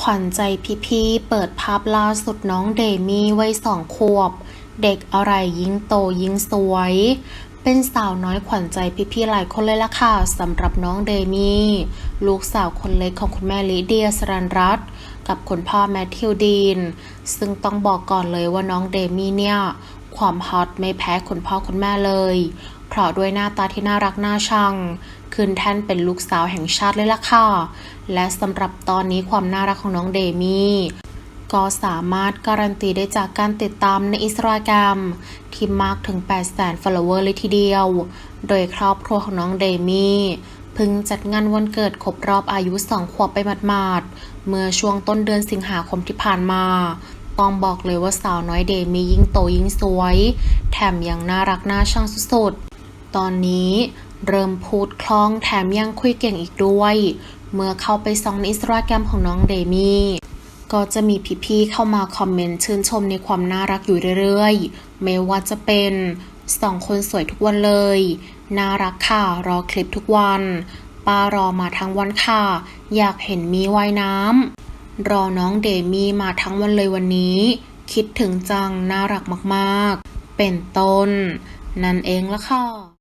ขวัญใจพี่ๆ เปิดภาพล่าสุดน้องเดมี่วัยสองขวบ เด็กอะไรยิ่งโตยิ่งสวย เป็นสาวน้อยขวัญใจพี่ๆ หลายคนเลยล่ะค่ะสำหรับน้องเดมี่ลูกสาวคนเล็กของคุณแม่ลิเดียสรันรัตกับคุณพ่อแมทธิวดีน ซึ่งต้องบอกก่อนเลยว่าน้องเดมี่เนี่ย ความฮอตไม่แพ้คุณพ่อคุณแม่เลย เพราะด้วยหน้าตาที่น่ารักน่าชังขึ้นแท่นเป็นลูกสาวแห่งชาติเลยล่ะค่ะ และสำหรับตอนนี้ความน่ารักของน้องเดมี่ก็สามารถการันตีได้จากการติดตามในอิสตาแกรมที่มากถึง 8 0 0 0 0 follower เลยทีเดียว โดยครอบครัวของน้องเดมี่เพิ่งจัดงานวันเกิดครบรอบอายุ 2 ขวบไปหมาดๆ เมื่อช่วงต้นเดือนสิงหาคมที่ผ่านมา ต้องบอกเลยว่าสาวน้อยเดมี่ยิ่งโตยิ่งสวย แถมยังน่ารักน่าชังสุดๆ ตอนนี้เริ่มพูดคล่องแถมยังคุยเก่งอีกด้วย เมื่อเข้าไปส่องในอินสตาแกรมของน้องเดมี่ก็จะมีพี่ๆเข้ามาคอมเมนต์ชื่นชมในความน่ารักอยู่เรื่อยๆ ไม่ว่าจะเป็นสองคนสวยทุกวันเลย น่ารักค่ะ รอคลิปทุกวันป้ารอมาทั้งวันค่ะ อยากเห็นมีว่ายน้ำรอน้องเดมี่มาทั้งวันเลยวันนี้ คิดถึงจังน่ารักมากๆ เป็นต้น นั่นเองละค่ะ